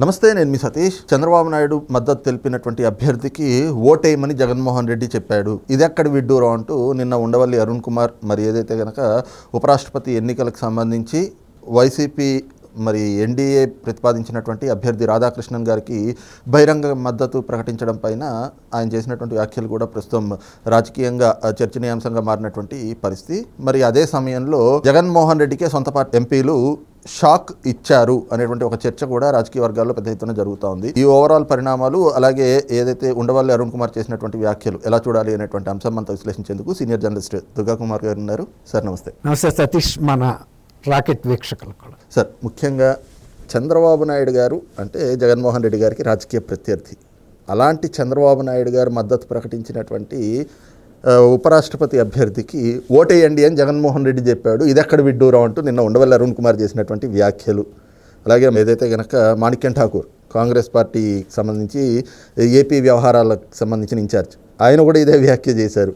నమస్తే నేను మీ సతీష్. చంద్రబాబు నాయుడు మద్దతు తెలిపినటువంటి అభ్యర్థికి ఓటేయమని జగన్మోహన్ రెడ్డి చెప్పాడు. ఇది ఎక్కడ విడ్డూరం అంటూ నిన్న ఉండవల్లి అరుణ్ కుమార్ మరి ఏదైతే గనక ఉపరాష్ట్రపతి ఎన్నికలకు సంబంధించి వైసీపీ మరి ఎన్డీఏ ప్రతిపాదించినటువంటి అభ్యర్థి రాధాకృష్ణన్ గారికి బహిరంగ మద్దతు ప్రకటించడం పైన ఆయన చేసినటువంటి వ్యాఖ్యలు కూడా ప్రస్తుతం రాజకీయంగా చర్చనీయాంశంగా మారినటువంటి పరిస్థితి. మరి అదే సమయంలో జగన్మోహన్ రెడ్డికే సొంత పార్టీ ఎంపీలు షాక్ ఇచ్చారు అనేటువంటి ఒక చర్చ కూడా రాజకీయ వర్గాల్లో పెద్ద ఎత్తున జరుగుతూ ఉంది. ఈ ఓవరాల్ పరిణామాలు అలాగే ఏదైతే ఉండవల్లి అరుణ్ కుమార్ చేసినటువంటి వ్యాఖ్యలు ఎలా చూడాలి అనేటువంటి అంశం అంతా విశ్లేషించేందుకు సీనియర్ జర్నలిస్ట్ దుర్గా కుమార్ గారు ఉన్నారు. సార్ నమస్తే. నమస్తే సతీష్. మన రాకెట్ వీక్షకులు కూడా. సార్ ముఖ్యంగా చంద్రబాబు నాయుడు గారు అంటే జగన్మోహన్ రెడ్డి గారికి రాజకీయ ప్రత్యర్థి. అలాంటి చంద్రబాబు నాయుడు గారు మద్దతు ప్రకటించినటువంటి ఉపరాష్ట్రపతి అభ్యర్థికి ఓటేయండి అని జగన్మోహన్ రెడ్డి చెప్పాడు. ఇది ఎక్కడ విడ్డూరం అంటూ నిన్న ఉండవల్లి అరుణ్ కుమార్ చేసినటువంటి వ్యాఖ్యలు. అలాగే ఏదైతే కనుక మాణిక్యం ఠాకూర్ కాంగ్రెస్ పార్టీకి సంబంధించి ఏపీ వ్యవహారాలకు సంబంధించిన ఇన్ఛార్జ్ ఆయన కూడా ఇదే వ్యాఖ్య చేశారు.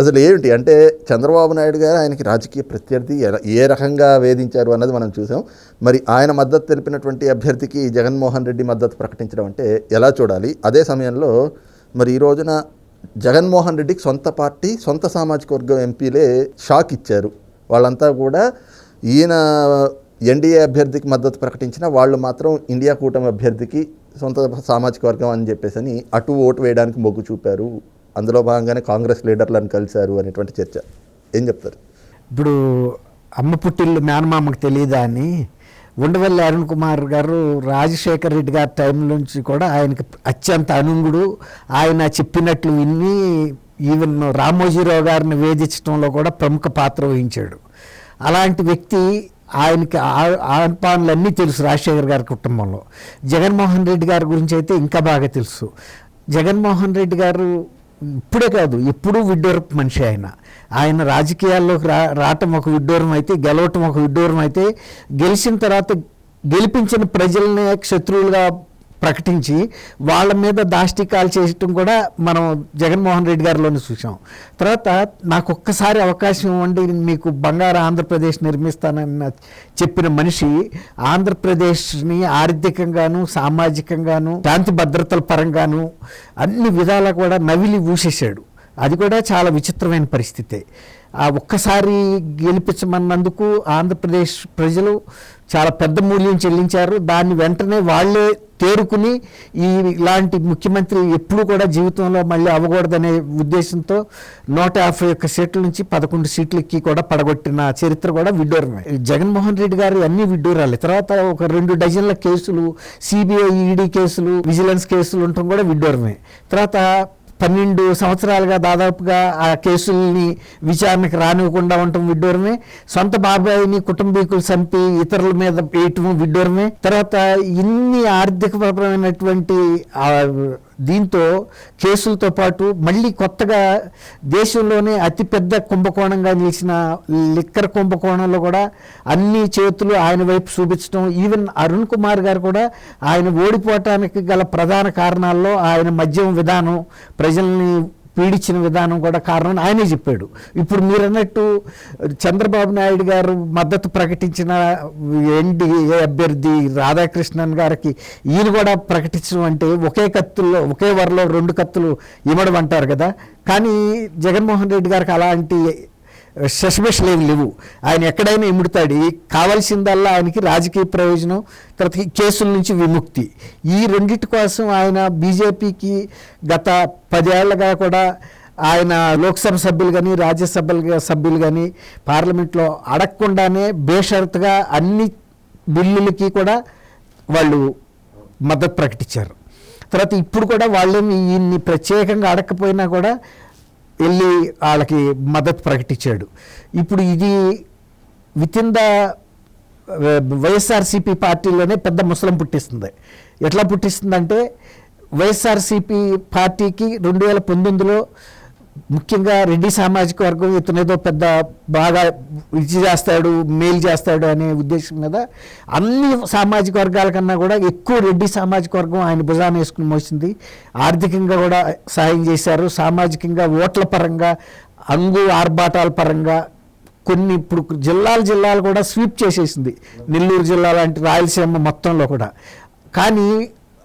అసలు ఏమిటి అంటే చంద్రబాబు నాయుడు గారు ఆయనకి రాజకీయ ప్రత్యర్థి ఏ రకంగా వేధించారు అన్నది మనం చూసాం. మరి ఆయన మద్దతు తెలిపినటువంటి అభ్యర్థికి జగన్మోహన్ రెడ్డి మద్దతు ప్రకటించడం అంటే ఎలా చూడాలి? అదే సమయంలో మరి ఈ రోజున జగన్మోహన్ రెడ్డికి సొంత పార్టీ సొంత సామాజిక వర్గం ఎంపీలే షాక్ ఇచ్చారు. వాళ్ళంతా కూడా ఈయన ఎన్డీఏ అభ్యర్థికి మద్దతు ప్రకటించిన వాళ్ళు మాత్రం ఇండియా కూటమి అభ్యర్థికి సొంత సామాజిక వర్గం అని చెప్పేసి అని అటు ఓటు వేయడానికి మొగ్గు చూపారు. అందులో భాగంగానే కాంగ్రెస్ లీడర్లను కలిశారు అనేటువంటి చర్చ. ఏం చెప్తారు? ఇప్పుడు అమ్మ పుట్టిల్లు మేనమామకు తెలియదా అని ఉండవల్లి అరుణ్ కుమార్ గారు రాజశేఖర్ రెడ్డి గారి టైం నుంచి కూడా ఆయనకి అత్యంత అనుంగుడు. ఆయన చెప్పినట్లు విని ఈవెన్ రామోజీరావు గారిని వేధించడంలో కూడా ప్రముఖ పాత్ర వహించాడు. అలాంటి వ్యక్తి ఆయనకి ఆ- ఆన్పాన్లన్నీ తెలుసు రాజశేఖర్ గారి కుటుంబంలో. జగన్మోహన్ రెడ్డి గారి గురించి అయితే ఇంకా బాగా తెలుసు. జగన్మోహన్ రెడ్డి గారు ఇప్పుడే కాదు ఎప్పుడూ విడ్డూరపు మనిషి ఆయన. ఆయన రాజకీయాల్లోకి రా రావటం ఒక విడ్డూరం అయితే గెలవటం ఒక విడ్డూరం అయితే గెలిచిన తర్వాత గెలిపించిన ప్రజలనే శత్రువులుగా ప్రకటించి వాళ్ళ మీద దాష్టికాలు చేయటం కూడా మనం జగన్మోహన్ రెడ్డి గారిలోనే చూసాం తర్వాత నాకు ఒక్కసారి అవకాశం ఇవ్వండి మీకు బంగారు ఆంధ్రప్రదేశ్ నిర్మిస్తానని చెప్పిన మనిషి ఆంధ్రప్రదేశ్ని ఆర్థికంగాను సామాజికంగాను శాంతి భద్రతల పరంగాను అన్ని విధాలా కూడా నవిలి ఊసేశాడు. అది కూడా చాలా విచిత్రమైన పరిస్థితే. ఆ ఒక్కసారి గెలిపించమన్నందుకు ఆంధ్రప్రదేశ్ ప్రజలు చాలా పెద్ద మూల్యం చెల్లించారు. దాన్ని వెంటనే వాళ్ళే తేరుకుని ఈ ఇలాంటి ముఖ్యమంత్రి ఎప్పుడు కూడా జీవితంలో మళ్ళీ అవ్వకూడదనే ఉద్దేశంతో నూట యాభై ఒక్క సీట్ల నుంచి పదకొండు సీట్లకి కూడా పడగొట్టిన చరిత్ర కూడా విడ్డూరమే. జగన్మోహన్ రెడ్డి గారు అన్ని విడ్డూరాలి. తర్వాత ఒక రెండు డజన్ల కేసులు సిబిఐ ఈడీ కేసులు విజిలెన్స్ కేసులు ఉండటం కూడా విడ్డూరమే. తర్వాత పన్నెండు సంవత్సరాలుగా దాదాపుగా ఆ కేసుల్ని విచారణకు రానివ్వకుండా ఉండటం విడ్డూరమే. సొంత బాబాయిని కుటుంబీకులు చంపి ఇతరుల మీద వేయటం విడ్డూరమే. తర్వాత ఇన్ని ఆర్థికపరమైనటువంటి దీంతో కేసులతో పాటు మళ్ళీ కొత్తగా దేశంలోనే అతిపెద్ద కుంభకోణంగా నిలిచిన లిక్కర్ కుంభకోణంలో కూడా అన్ని చేతులు ఆయన వైపు చూపించడం ఈవెన్ అరుణ్ కుమార్ గారు కూడా ఆయన ఓడిపోవటానికి గల ప్రధాన కారణాల్లో ఆయన మద్యం విధానం ప్రజల్ని పీడించిన విధానం కూడా కారణం ఆయనే చెప్పాడు. ఇప్పుడు మీరు అన్నట్టు చంద్రబాబు నాయుడు గారు మద్దతు ప్రకటించిన ఎన్డీఏ అభ్యర్థి రాధాకృష్ణన్ గారికి ఈయన కూడా ప్రకటించడం అంటే ఒకే కత్తుల్లో ఒకే వరలో రెండు కత్తులు ఇవ్వడం అంటారు కదా. కానీ జగన్మోహన్ రెడ్డి గారికి అలాంటి శశబెషలు ఏమి లేవు. ఆయన ఎక్కడైనా ఇముడతాడు. కావాల్సిందల్లా ఆయనకి రాజకీయ ప్రయోజనం తర్వాత ఈ కేసుల నుంచి విముక్తి. ఈ రెండింటి కోసం ఆయన బీజేపీకి గత పదేళ్ళుగా కూడా ఆయన లోక్సభ సభ్యులు కానీ రాజ్యసభ సభ్యులు కానీ పార్లమెంట్లో అడగకుండానే బేషరతుగా అన్ని బిల్లులకి కూడా వాళ్ళు మద్దతు ప్రకటించారు. తర్వాత ఇప్పుడు కూడా వాళ్ళేమి ఈయన్ని ప్రత్యేకంగా అడగకపోయినా కూడా వెళ్ళి వాళ్ళకి మద్దతు ప్రకటించాడు. ఇప్పుడు ఇది విత్ ఇన్ ద వైఎస్ఆర్సీపీ పార్టీలోనే పెద్ద ముసలం పుట్టిస్తుంది. ఎట్లా పుట్టిస్తుందంటే వైఎస్ఆర్సీపీ పార్టీకి రెండు వేల పంతొమ్మిదిలో ముఖ్యంగా రెడ్డి సామాజిక వర్గం ఇతనేదో పెద్ద బాగా ఇది చేస్తాడు మేలు చేస్తాడు అనే ఉద్దేశం మీద అన్ని సామాజిక వర్గాల కన్నా కూడా ఎక్కువ రెడ్డి సామాజిక వర్గం ఆయన భుజాన వేసుకుని మోసింది. ఆర్థికంగా కూడా సాయం చేశారు. సామాజికంగా ఓట్ల పరంగా అంగు ఆర్భాటాల పరంగా కొన్ని ఇప్పుడు జిల్లాలు జిల్లాలు కూడా స్వీప్ చేసేసింది. నెల్లూరు జిల్లా లాంటి రాయలసీమ మొత్తంలో కూడా. కానీ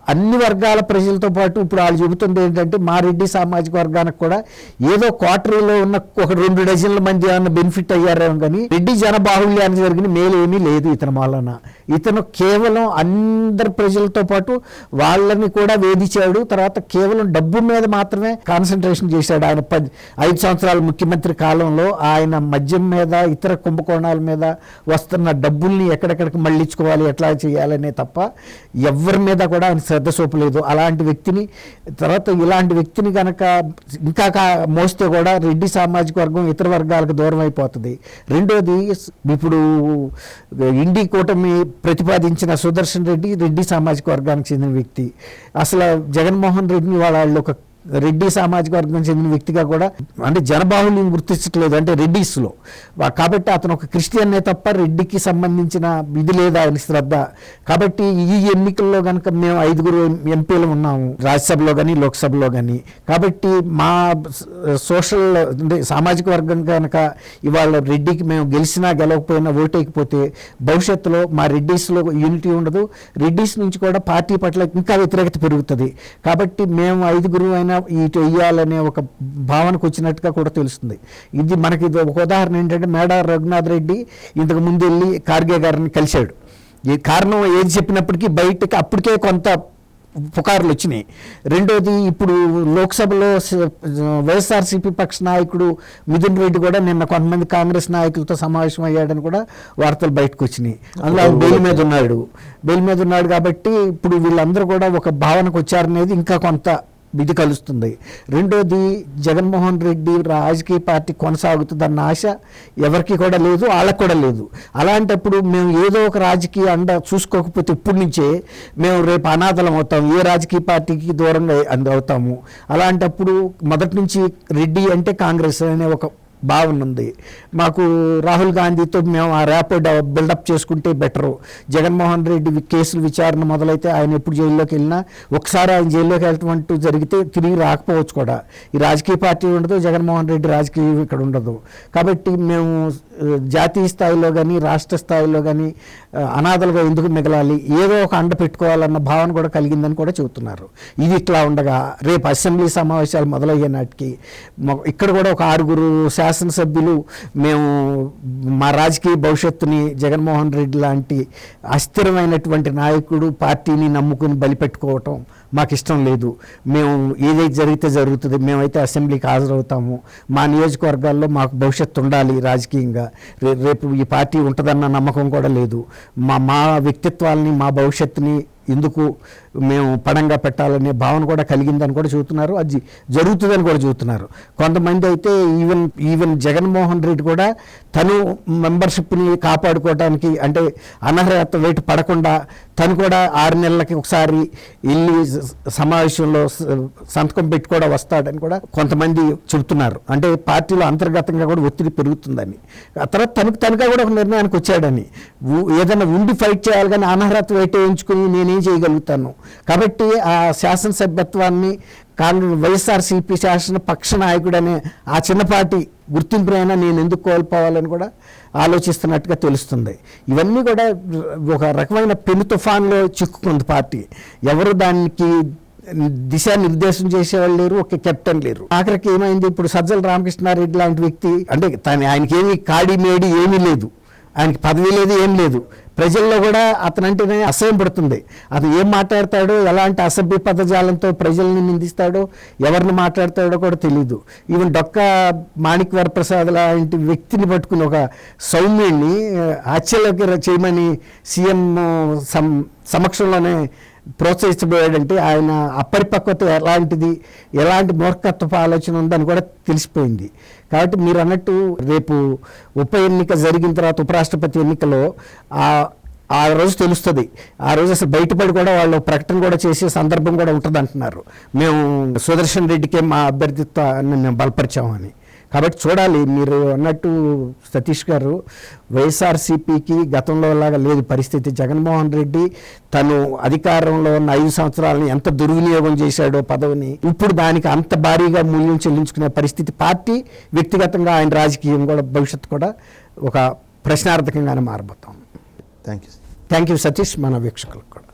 అన్ని వర్గాల ప్రజలతో పాటు ఇప్పుడు వాళ్ళు చెబుతుంది ఏంటంటే మా రెడ్డి సామాజిక వర్గానికి కూడా ఏదో క్వార్టరీలో ఉన్న ఒక రెండు డజన్ల మంది ఏమన్నా బెనిఫిట్ అయ్యారేమో కానీ రెడ్డి జనబాహుళ్యానికి జరిగిన మేలు ఏమీ లేదు ఇతని వలన ఇతను కేవలం అందరి ప్రజలతో పాటు వాళ్ళని కూడా వేధించాడు. తర్వాత కేవలం డబ్బు మీద మాత్రమే కాన్సన్ట్రేషన్ చేశాడు ఆయన పది ఐదు సంవత్సరాల ముఖ్యమంత్రి కాలంలో. ఆయన మద్యం మీద ఇతర కుంభకోణాల మీద వస్తున్న డబ్బుల్ని ఎక్కడెక్కడికి మళ్ళించుకోవాలి ఎట్లా చేయాలనే తప్ప ఎవరి మీద కూడా ఆయన శ్రద్ధ చూపలేదు. అలాంటి వ్యక్తిని తర్వాత ఇలాంటి వ్యక్తిని కనుక ఇంకా మోస్తే కూడా రెడ్డి సామాజిక వర్గం ఇతర వర్గాలకు దూరం అయిపోతుంది. రెండోది ఇప్పుడు ఇండి కూటమి ప్రతిపాదించిన సుదర్శన్ రెడ్డి రెడ్డి సామాజిక వర్గానికి చెందిన వ్యక్తి. అసలు జగన్మోహన్ రెడ్డిని వాళ్ళు ఒక రెడ్డి సామాజిక వర్గం చెందిన వ్యక్తిగా కూడా అంటే జనబాహుల్యం గుర్తించట్లేదు అంటే రెడ్డిస్లో. కాబట్టి అతను ఒక క్రిస్టియన్నే తప్ప రెడ్డికి సంబంధించిన ఇది లేదా ఆయన శ్రద్ధ. కాబట్టి ఈ ఎన్నికల్లో కనుక మేము ఐదుగురు ఎంపీలు ఉన్నాము రాజ్యసభలో కానీ లోక్సభలో కానీ కాబట్టి మా సోషల్ అంటే సామాజిక వర్గం కనుక ఇవాళ రెడ్డికి మేము గెలిచినా గెలవకపోయినా ఓటేయకపోతే భవిష్యత్తులో మా రెడ్డిస్లో యూనిటీ ఉండదు. రెడ్డిస్ నుంచి కూడా పార్టీ పట్ల ఇంకా వ్యతిరేకత పెరుగుతుంది. కాబట్టి మేము ఐదుగురు అయినా ఇటు వెయ్యాలనే ఒక భావనకు వచ్చినట్టుగా కూడా తెలుస్తుంది. ఇది మనకి ఇది ఒక ఉదాహరణ ఏంటంటే మేడ రఘునాథ్ రెడ్డి ఇంతకు ముందు వెళ్ళి కార్గే గారిని కలిశాడు. ఈ కారణం ఏది చెప్పినప్పటికీ బయటకి అప్పటికే కొంత పుకార్లు వచ్చినాయి. రెండోది ఇప్పుడు లోక్సభలో వైఎస్ఆర్సీపీ పక్ష నాయకుడు మిథున్ రెడ్డి కూడా నిన్న కొంతమంది కాంగ్రెస్ నాయకులతో సమావేశం అయ్యాడని కూడా వార్తలు బయటకు వచ్చినాయి. అందులో ఆయన బెయిల్ మీద ఉన్నాడు. బెయిల్ మీద ఉన్నాడు కాబట్టి ఇప్పుడు వీళ్ళందరూ కూడా ఒక భావనకు వచ్చారనేది ఇంకా కొంత ఇది కలుస్తుంది. రెండోది జగన్మోహన్ రెడ్డి రాజకీయ పార్టీ కొనసాగుతుందన్న ఆశ ఎవరికి కూడా లేదు వాళ్ళకు కూడా లేదు. అలాంటప్పుడు మేము ఏదో ఒక రాజకీయ అండ చూసుకోకపోతే ఇప్పటి నుంచే మేము రేపు అనాథలం అవుతాము ఏ రాజకీయ పార్టీకి దూరంగా అవుతాము. అలాంటప్పుడు మొదటి నుంచి రెడ్డి అంటే కాంగ్రెస్ అనే ఒక బాగుంది. మాకు రాహుల్ గాంధీతో మేము ఆ ర్యాప్ బిల్డప్ చేసుకుంటే బెటరు. జగన్మోహన్ రెడ్డి కేసులు విచారణ మొదలైతే ఆయన ఎప్పుడు జైల్లోకి వెళ్ళినా ఒకసారి ఆయన జైల్లోకి వెళ్ళటం అంటూ జరిగితే తిరిగి రాకపోవచ్చు కూడా. ఈ రాజకీయ పార్టీ ఉండదు జగన్మోహన్ రెడ్డి రాజకీయం ఇక్కడ ఉండదు. కాబట్టి మేము జాతీయ స్థాయిలో కానీ రాష్ట్ర స్థాయిలో కానీ అనాథలుగా ఎందుకు మిగలాలి? ఏదో ఒక అండ పెట్టుకోవాలన్న భావన కూడా కలిగిందని కూడా చెబుతున్నారు. ఇది ఇట్లా ఉండగా రేపు అసెంబ్లీ సమావేశాలు మొదలయ్యే నాటికి ఇక్కడ కూడా ఒక ఆరుగురు శాసనసభ్యులు మేము మా రాజకీయ భవిష్యత్తుని జగన్మోహన్ రెడ్డి లాంటి అస్థిరమైనటువంటి నాయకుడు పార్టీని నమ్ముకుని బలిపెట్టుకోవటం మాకు ఇష్టం లేదు. మేము ఏదైతే జరిగితే జరుగుతుంది మేమైతే అసెంబ్లీకి హాజరవుతాము. మా నియోజకవర్గాల్లో మాకు భవిష్యత్తు ఉండాలి రాజకీయంగా. రేపు ఈ పార్టీ ఉంటుందన్న నమ్మకం కూడా లేదు. మా మా వ్యక్తిత్వాలని మా భవిష్యత్తుని ఎందుకు మేము పడంగా పెట్టాలనే భావన కూడా కలిగిందని కూడా చెబుతున్నారు. అది జరుగుతుందని కూడా చెబుతున్నారు. కొంతమంది అయితే ఈవెన్ ఈవెన్ జగన్మోహన్ రెడ్డి కూడా తను మెంబర్షిప్ని కాపాడుకోవడానికి అంటే అనర్హత వేటు పడకుండా తను కూడా ఆరు నెలలకి ఒకసారి వెళ్ళి సమావేశంలో సంతకం పెట్టి కూడా వస్తాడని కూడా కొంతమంది చెబుతున్నారు. అంటే పార్టీలో అంతర్గతంగా కూడా ఒత్తిడి పెరుగుతుందని. ఆ తర్వాత తనకు తనగా కూడా ఒక నిర్ణయానికి వచ్చాడని. ఏదైనా ఉండి ఫైట్ చేయాలి కానీ అనర్హత వేట వేయించుకుని నేను చేయగలుగుతాను. కాబట్టి ఆ శాసనసభ్యత్వాన్ని కాంగ్రెస్ వైఎస్ఆర్సీపీ శాసన పక్ష నాయకుడు అనే ఆ చిన్నపాటి గుర్తింపునైనా నేను ఎందుకు కోల్పోవాలని కూడా ఆలోచిస్తున్నట్టుగా తెలుస్తుంది. ఇవన్నీ కూడా ఒక రకమైన పెను తుఫాన్లో చిక్కుకుంది పార్టీ. ఎవరు దానికి దిశానిర్దేశం చేసేవాళ్ళు లేరు ఒక కెప్టెన్ లేరు. ఆఖరికి ఏమైంది? ఇప్పుడు సజ్జల రామకృష్ణారెడ్డి లాంటి వ్యక్తి అంటే తన ఆయనకి కాడి మేడి ఏమీ లేదు. ఆయనకి పదవి లేదు ఏం లేదు. ప్రజల్లో కూడా అతనంటేనే అసహ్యం పడుతుంది. అతను ఏం మాట్లాడతాడో ఎలాంటి అసభ్య పదజాలంతో ప్రజల్ని నిందిస్తాడో ఎవరిని మాట్లాడతాడో కూడా తెలియదు ఈవెన్ డొక్క మాణిక్ వరప్రసాద్ లాంటి వ్యక్తిని పట్టుకుని ఒక సౌమ్యుణ్ణి హత్యలోకి ర- చేయమని సీఎం సం సమక్షంలోనే ప్రోత్సహించబోయాడంటే ఆయన అపరిపక్వత ఎలాంటిది ఎలాంటి మూర్ఖత్వపు ఆలోచన ఉందని కూడా తెలిసిపోయింది. కాబట్టి మీరు అన్నట్టు రేపు ఉప ఎన్నిక జరిగిన తర్వాత ఉపరాష్ట్రపతి ఎన్నికలో ఆ ఆ రోజు తెలుస్తుంది. ఆ రోజు అసలు బయటపడి కూడా వాళ్ళు ప్రకటన కూడా చేసే సందర్భం కూడా ఉంటుంది అంటున్నారు మేము సుదర్శన్ రెడ్డికే మా అభ్యర్థిత్వాన్ని మేము బలపరిచామని. కాబట్టి చూడాలి మీరు అన్నట్టు సతీష్ గారు వైఎస్ఆర్సీపీకి గతంలో లాగా లేదు పరిస్థితి. జగన్మోహన్ రెడ్డి తను అధికారంలో ఉన్న ఐదు సంవత్సరాలని ఎంత దుర్వినియోగం చేశాడో పదవిని ఇప్పుడు దానికి అంత భారీగా మూల్యం చెల్లించుకునే పరిస్థితి పార్టీ వ్యక్తిగతంగా ఆయన రాజకీయం కూడా భవిష్యత్తు కూడా ఒక ప్రశ్నార్థకంగానే మారబోతాం thank you thank you Satish. మన వీక్షకులకు కూడా.